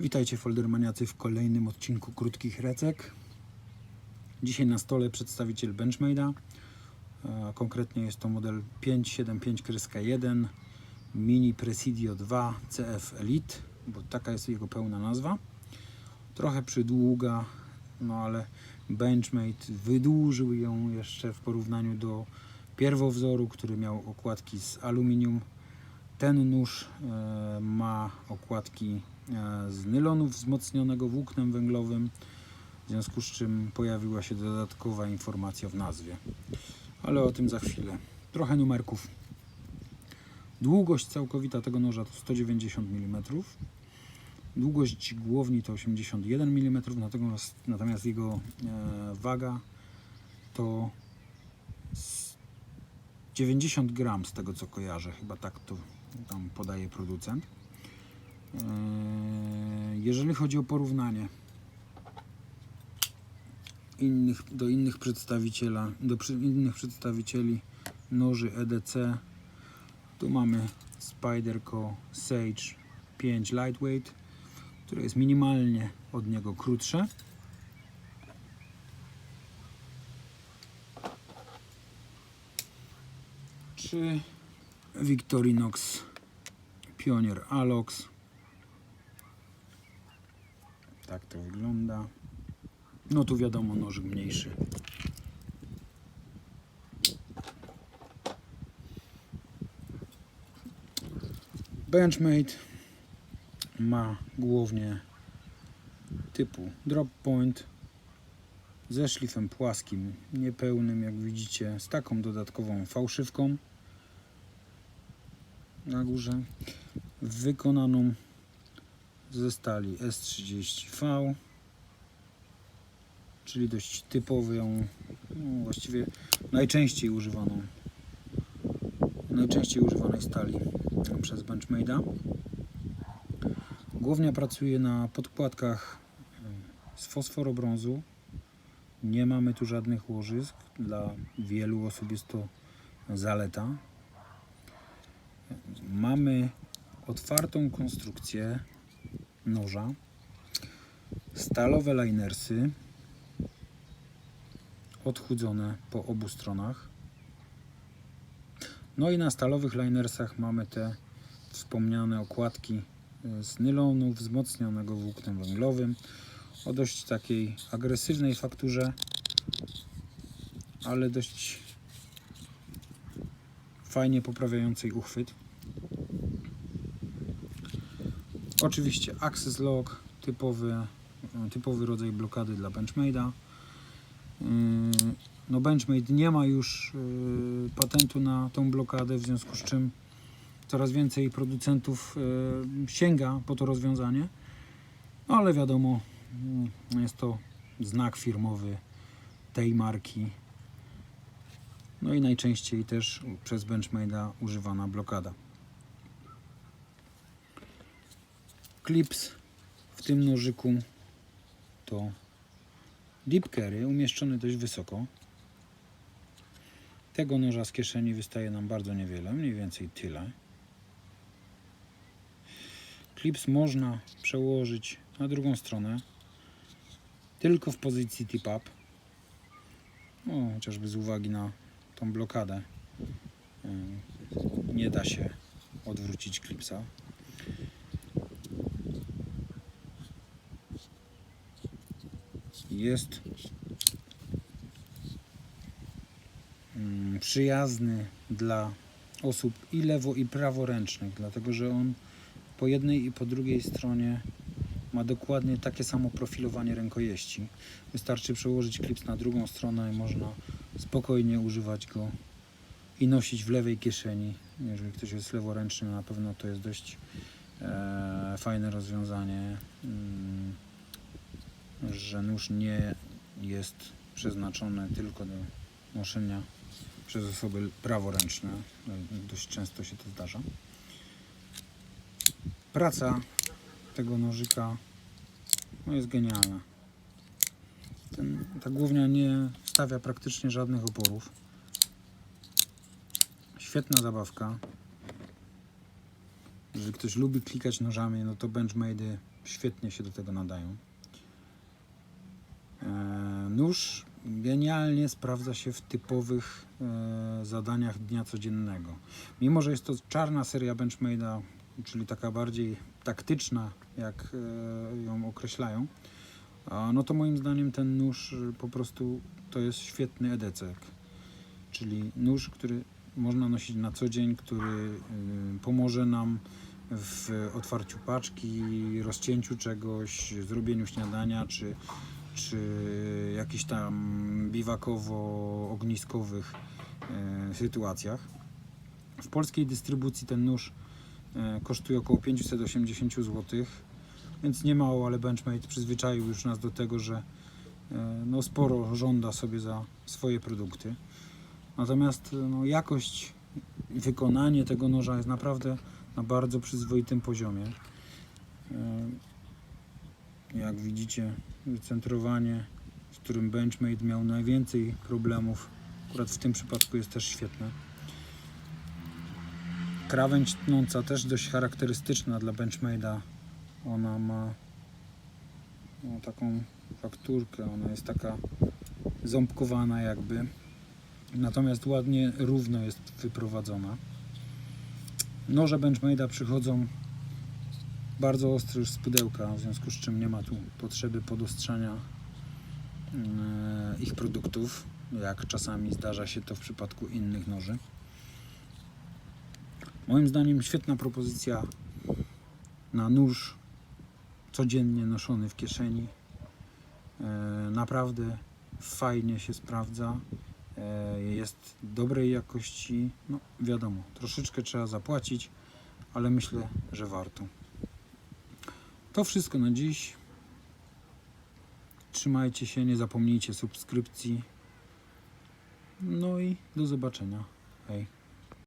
Witajcie foldermaniacy w kolejnym odcinku krótkich recek. Dzisiaj na stole przedstawiciel Benchmade'a. Konkretnie jest to model 575-1 Mini Presidio 2 CF Elite, bo taka jest jego pełna nazwa. Trochę przydługa, no ale Benchmade wydłużył ją jeszcze w porównaniu do pierwowzoru, który miał okładki z aluminium. Ten nóż e, ma okładki z nylonu wzmocnionego włóknem węglowym, w związku z czym pojawiła się dodatkowa informacja w nazwie. Ale o tym za chwilę. Trochę numerków. Długość całkowita tego noża to 190 mm. Długość głowni to 81 mm, natomiast, natomiast jego e, waga to s- 90 gram z tego co kojarzę, chyba tak to tam podaje producent. Eee, Jeżeli chodzi o porównanie innych, do innych przedstawiciela, do przy, innych przedstawicieli noży EDC, tu mamy Spyderco Sage 5 Lightweight, które jest minimalnie od niego krótsze. Czy Victorinox Pionier Alox. Tak to wygląda. No tu wiadomo, nożyk mniejszy. Benchmade ma głównie typu drop point ze szlifem płaskim, niepełnym jak widzicie, z taką dodatkową fałszywką na górze wykonaną ze stali S30V czyli dość typową no właściwie najczęściej używaną najczęściej używanej stali przez Benchmade'a. Głównie pracuje na podkładkach z fosforobrązu. Nie mamy tu żadnych łożysk dla wielu osób jest to zaleta. Mamy otwartą konstrukcję noża, stalowe linersy odchudzone po obu stronach. No i na stalowych linersach mamy te wspomniane okładki y, z nylonu wzmocnionego włóknem węglowym o dość takiej agresywnej fakturze, ale dość fajnie poprawiającej uchwyt. Oczywiście Access Lock, typowy, typowy rodzaj blokady dla Benchmade'a. Yy, No Benchmade nie ma już yy, patentu na tą blokadę, w związku z czym coraz więcej producentów yy, sięga po to rozwiązanie. No ale wiadomo, yy, jest to znak firmowy tej marki. No i najczęściej też przez Benchmade'a używana blokada. Clips w tym nożyku to deep carry umieszczony dość wysoko. Tego noża z kieszeni wystaje nam bardzo niewiele, mniej więcej tyle. Clips można przełożyć na drugą stronę tylko w pozycji tip up. No, chociażby z uwagi na tą blokadę nie da się odwrócić klipsa. Jest mm, przyjazny dla osób i lewo i praworęcznych, dlatego że on po jednej i po drugiej stronie ma dokładnie takie samo profilowanie rękojeści. Wystarczy przełożyć klips na drugą stronę i można spokojnie używać go i nosić w lewej kieszeni. Jeżeli ktoś jest leworęczny, na pewno to jest dość e, fajne rozwiązanie, mm, że nóż nie jest przeznaczony tylko do noszenia przez osoby praworęczne. Dość często się to zdarza. Praca tego nożyka no jest genialna. Ten, ta głównia nie stawia praktycznie żadnych oporów. Świetna zabawka. Jeżeli ktoś lubi klikać nożami, no to Benchmade'y świetnie się do tego nadają. E, Nóż genialnie sprawdza się w typowych e, zadaniach dnia codziennego. Mimo, że jest to czarna seria Benchmade'a, czyli taka bardziej taktyczna, jak e, ją określają, no to moim zdaniem ten nóż po prostu to jest świetny edecek. Czyli nóż, który można nosić na co dzień, który y, pomoże nam w otwarciu paczki, rozcięciu czegoś, zrobieniu śniadania, czy, czy jakichś tam biwakowo-ogniskowych e, sytuacjach. W polskiej dystrybucji ten nóż e, kosztuje około 580 zł, więc nie mało, ale Benchmade przyzwyczaił już nas do tego, że e, no, sporo żąda sobie za swoje produkty. Natomiast no, jakość i wykonanie tego noża jest naprawdę na bardzo przyzwoitym poziomie. Jak widzicie, wycentrowanie, z którym Benchmade miał najwięcej problemów, akurat w tym przypadku jest też świetne. Krawędź tnąca też dość charakterystyczna dla Benchmade'a. Ona ma no, taką fakturkę, ona jest taka ząbkowana jakby. Natomiast ładnie, równo jest wyprowadzona. Noże Benchmade'a przychodzą bardzo ostre już z pudełka, w związku z czym nie ma tu potrzeby podostrzania e, ich produktów, jak czasami zdarza się to w przypadku innych noży. Moim zdaniem świetna propozycja na nóż codziennie noszony w kieszeni. E, Naprawdę fajnie się sprawdza. E, Jest dobrej jakości. No wiadomo, troszeczkę trzeba zapłacić, ale myślę, że warto. To wszystko na dziś. Trzymajcie się, nie zapomnijcie subskrypcji. No i do zobaczenia. Hej.